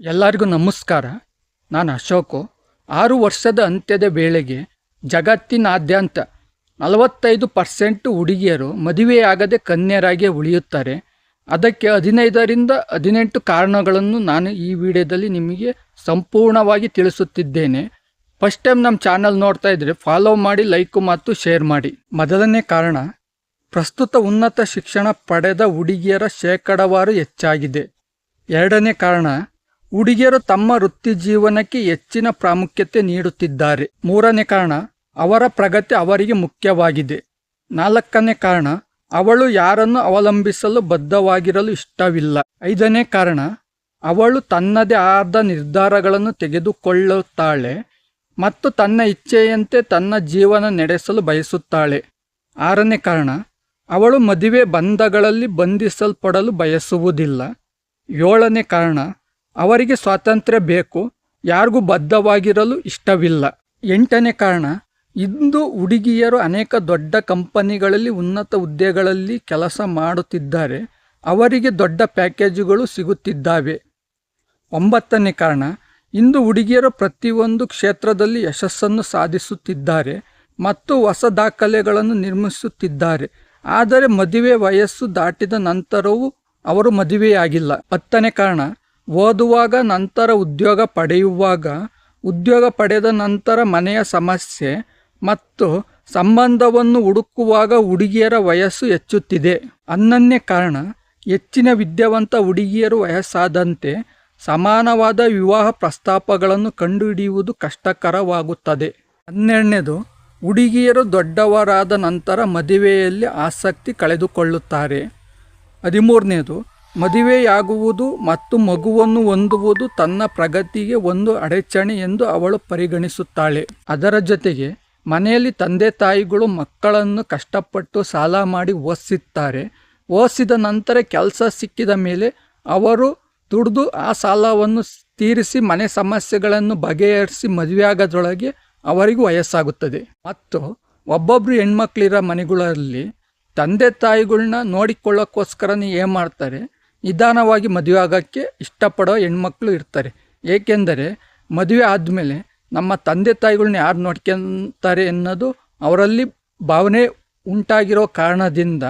ಎಲ್ಲರಿಗೂ ನಮಸ್ಕಾರ. ನಾನು ಅಶೋಕು. ಆರು ವರ್ಷದ ಅಂತ್ಯದ ವೇಳೆಗೆ ಜಗತ್ತಿನಾದ್ಯಂತ ನಲವತ್ತೈದು ಪರ್ಸೆಂಟ್ ಹುಡುಗಿಯರು ಮದುವೆಯಾಗದೆ ಕನ್ಯರಾಗಿ ಉಳಿಯುತ್ತಾರೆ. ಅದಕ್ಕೆ ಹದಿನೈದರಿಂದ ಹದಿನೆಂಟು ಕಾರಣಗಳನ್ನು ನಾನು ಈ ವಿಡಿಯೋದಲ್ಲಿ ನಿಮಗೆ ಸಂಪೂರ್ಣವಾಗಿ ತಿಳಿಸುತ್ತಿದ್ದೇನೆ. ಫಸ್ಟ್ ಟೈಮ್ ನಮ್ಮ ಚಾನಲ್ ನೋಡ್ತಾ ಇದ್ದರೆ ಫಾಲೋ ಮಾಡಿ ಲೈಕ್ ಮತ್ತು ಶೇರ್ ಮಾಡಿ. ಮೊದಲನೇ ಕಾರಣ, ಪ್ರಸ್ತುತ ಉನ್ನತ ಶಿಕ್ಷಣ ಪಡೆದ ಹುಡುಗಿಯರ ಶೇಕಡವಾರು ಹೆಚ್ಚಾಗಿದೆ. ಎರಡನೇ ಕಾರಣ ಹುಡುಗಿಯರು ತಮ್ಮ ವೃತ್ತಿ ಜೀವನಕ್ಕೆ ಹೆಚ್ಚಿನ ಪ್ರಾಮುಖ್ಯತೆ ನೀಡುತ್ತಿದ್ದಾರೆ. ಮೂರನೇ ಕಾರಣ, ಅವರ ಪ್ರಗತಿ ಅವರಿಗೆ ಮುಖ್ಯವಾಗಿದೆ. ನಾಲ್ಕನೇ ಕಾರಣ, ಅವಳು ಯಾರನ್ನು ಅವಲಂಬಿಸಲು ಬದ್ಧವಾಗಿರಲು ಇಷ್ಟವಿಲ್ಲ. ಐದನೇ ಕಾರಣ, ಅವಳು ತನ್ನದೇ ಆದ ನಿರ್ಧಾರಗಳನ್ನು ತೆಗೆದುಕೊಳ್ಳುತ್ತಾಳೆ ಮತ್ತು ತನ್ನ ಇಚ್ಛೆಯಂತೆ ತನ್ನ ಜೀವನ ನಡೆಸಲು ಬಯಸುತ್ತಾಳೆ. ಆರನೇ ಕಾರಣ, ಅವಳು ಮದುವೆ ಬಂಧಗಳಲ್ಲಿ ಬಂಧಿಸಲ್ಪಡಲು ಬಯಸುವುದಿಲ್ಲ. ಏಳನೇ ಕಾರಣ ಅವರಿಗೆ ಸ್ವಾತಂತ್ರ್ಯ ಬೇಕು, ಯಾರಿಗೂ ಬದ್ಧವಾಗಿರಲು ಇಷ್ಟವಿಲ್ಲ. ಎಂಟನೇ ಕಾರಣ, ಇಂದು ಹುಡುಗಿಯರು ಅನೇಕ ದೊಡ್ಡ ಕಂಪನಿಗಳಲ್ಲಿ ಉನ್ನತ ಹುದ್ದೆಗಳಲ್ಲಿ ಕೆಲಸ ಮಾಡುತ್ತಿದ್ದಾರೆ. ಅವರಿಗೆ ದೊಡ್ಡ ಪ್ಯಾಕೇಜುಗಳು ಸಿಗುತ್ತಿದ್ದಾವೆ. ಒಂಬತ್ತನೇ ಕಾರಣ, ಇಂದು ಹುಡುಗಿಯರು ಪ್ರತಿಯೊಂದು ಕ್ಷೇತ್ರದಲ್ಲಿ ಯಶಸ್ಸನ್ನು ಸಾಧಿಸುತ್ತಿದ್ದಾರೆ ಮತ್ತು ಹೊಸ ದಾಖಲೆಗಳನ್ನು ನಿರ್ಮಿಸುತ್ತಿದ್ದಾರೆ. ಆದರೆ ಮದುವೆ ವಯಸ್ಸು ದಾಟಿದ ನಂತರವೂ ಅವರು ಮದುವೆಯಾಗಿಲ್ಲ. ಹತ್ತನೇ ಕಾರಣ ಓದುವಾಗ ನಂತರ ಉದ್ಯೋಗ ಪಡೆಯುವಾಗ, ಉದ್ಯೋಗ ಪಡೆದ ನಂತರ ಮನೆಯ ಸಮಸ್ಯೆ ಮತ್ತು ಸಂಬಂಧವನ್ನು ಹುಡುಕುವಾಗ ಹುಡುಗಿಯರ ವಯಸ್ಸು ಹೆಚ್ಚುತ್ತಿದೆ. ಅನ್ನನ್ಯ ಕಾರಣ, ಹೆಚ್ಚಿನ ವಿದ್ಯಾವಂತ ಹುಡುಗಿಯರು ವಯಸ್ಸಾದಂತೆ ಸಮಾನವಾದ ವಿವಾಹ ಪ್ರಸ್ತಾಪಗಳನ್ನು ಕಂಡುಹಿಡಿಯುವುದು ಕಷ್ಟಕರವಾಗುತ್ತದೆ. ಹನ್ನೆರಡನೇದು, ಹುಡುಗಿಯರು ದೊಡ್ಡವರಾದ ನಂತರ ಮದುವೆಯಲ್ಲಿ ಆಸಕ್ತಿ ಕಳೆದುಕೊಳ್ಳುತ್ತಾರೆ. ಹದಿಮೂರನೇದು ಮದುವೆಯಾಗುವುದು ಮತ್ತು ಮಗುವನ್ನು ಹೊಂದುವುದು ತನ್ನ ಪ್ರಗತಿಗೆ ಒಂದು ಅಡಚಣೆ ಎಂದು ಅವಳು ಪರಿಗಣಿಸುತ್ತಾಳೆ. ಅದರ ಜೊತೆಗೆ ಮನೆಯಲ್ಲಿ ತಂದೆ ತಾಯಿಗಳು ಮಕ್ಕಳನ್ನು ಕಷ್ಟಪಟ್ಟು ಸಾಲ ಮಾಡಿ ಓದಿಸುತ್ತಾರೆ ಓದಿಸಿದ ನಂತರ ಕೆಲಸ ಸಿಕ್ಕಿದ ಮೇಲೆ ಅವರು ದುಡಿದು ಆ ಸಾಲವನ್ನು ತೀರಿಸಿ ಮನೆ ಸಮಸ್ಯೆಗಳನ್ನು ಬಗೆಹರಿಸಿ ಮದುವೆಯಾಗೋದ್ರೊಳಗೆ ಅವರಿಗೂ ವಯಸ್ಸಾಗುತ್ತದೆ. ಮತ್ತು ಒಬ್ಬೊಬ್ಬರು ಹೆಣ್ಮಕ್ಳಿರೋ ಮನೆಗಳಲ್ಲಿ ತಂದೆ ತಾಯಿಗಳನ್ನ ನೋಡಿಕೊಳ್ಳೋಕ್ಕೋಸ್ಕರನೇ ಏನು ಮಾಡ್ತಾರೆ? ನಿಧಾನವಾಗಿ ಮದುವೆ ಆಗೋಕ್ಕೆ ಇಷ್ಟಪಡೋ ಹೆಣ್ಮಕ್ಳು ಇರ್ತಾರೆ. ಏಕೆಂದರೆ ಮದುವೆ ಆದಮೇಲೆ ನಮ್ಮ ತಂದೆ ತಾಯಿಗಳನ್ನ ಯಾರು ನೋಡ್ಕೊತಾರೆ ಅನ್ನೋದು ಅವರಲ್ಲಿ ಭಾವನೆ ಉಂಟಾಗಿರೋ ಕಾರಣದಿಂದ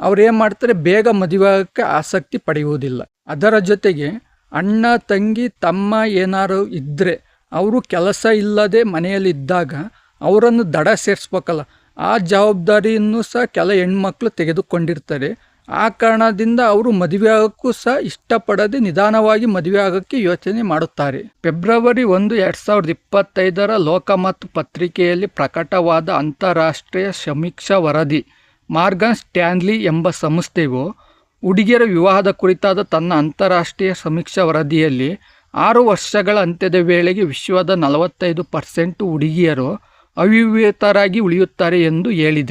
ಅವ್ರು ಏನು ಮಾಡ್ತಾರೆ, ಬೇಗ ಮದುವೆ ಆಗೋಕ್ಕೆ ಆಸಕ್ತಿ ಪಡೆಯುವುದಿಲ್ಲ. ಅದರ ಜೊತೆಗೆ ಅಣ್ಣ, ತಂಗಿ, ತಮ್ಮ ಏನಾರು ಇದ್ದರೆ ಅವರು ಕೆಲಸ ಇಲ್ಲದೆ ಮನೆಯಲ್ಲಿದ್ದಾಗ ಅವರನ್ನು ದಡ ಸೇರಿಸ್ಬೇಕಲ್ಲ. ಆ ಜವಾಬ್ದಾರಿಯನ್ನು ಸಹ ಕೆಲ ಹೆಣ್ಮಕ್ಳು ತೆಗೆದುಕೊಂಡಿರ್ತಾರೆ. ಆ ಕಾರಣದಿಂದ ಅವರು ಮದುವೆ ಸಹ ಇಷ್ಟಪಡದೆ ನಿಧಾನವಾಗಿ ಮದುವೆ ಆಗೋಕ್ಕೆ ಯೋಚನೆ ಮಾಡುತ್ತಾರೆ. ಫೆಬ್ರವರಿ ಒಂದು, ಎರಡು ಸಾವಿರದ ಇಪ್ಪತ್ತೈದರ ಲೋಕಮತ್ ಪತ್ರಿಕೆಯಲ್ಲಿ ಪ್ರಕಟವಾದ ಅಂತಾರಾಷ್ಟ್ರೀಯ ಸಮೀಕ್ಷಾ ವರದಿ, ಮಾರ್ಗನ್ ಸ್ಟ್ಯಾನ್ಲಿ ಎಂಬ ಸಂಸ್ಥೆಯು ಹುಡುಗಿಯರ ವಿವಾಹದ ಕುರಿತಾದ ತನ್ನ ಅಂತಾರಾಷ್ಟ್ರೀಯ ಸಮೀಕ್ಷಾ ವರದಿಯಲ್ಲಿ ಆರು ವರ್ಷಗಳ ಅಂತ್ಯದ ವೇಳೆಗೆ ವಿಶ್ವದ ನಲವತ್ತೈದು ಪರ್ಸೆಂಟ್ ಹುಡುಗಿಯರು ಅವಿವಾಹಿತರಾಗಿ ಉಳಿಯುತ್ತಾರೆ ಎಂದು ಹೇಳಿದೆ.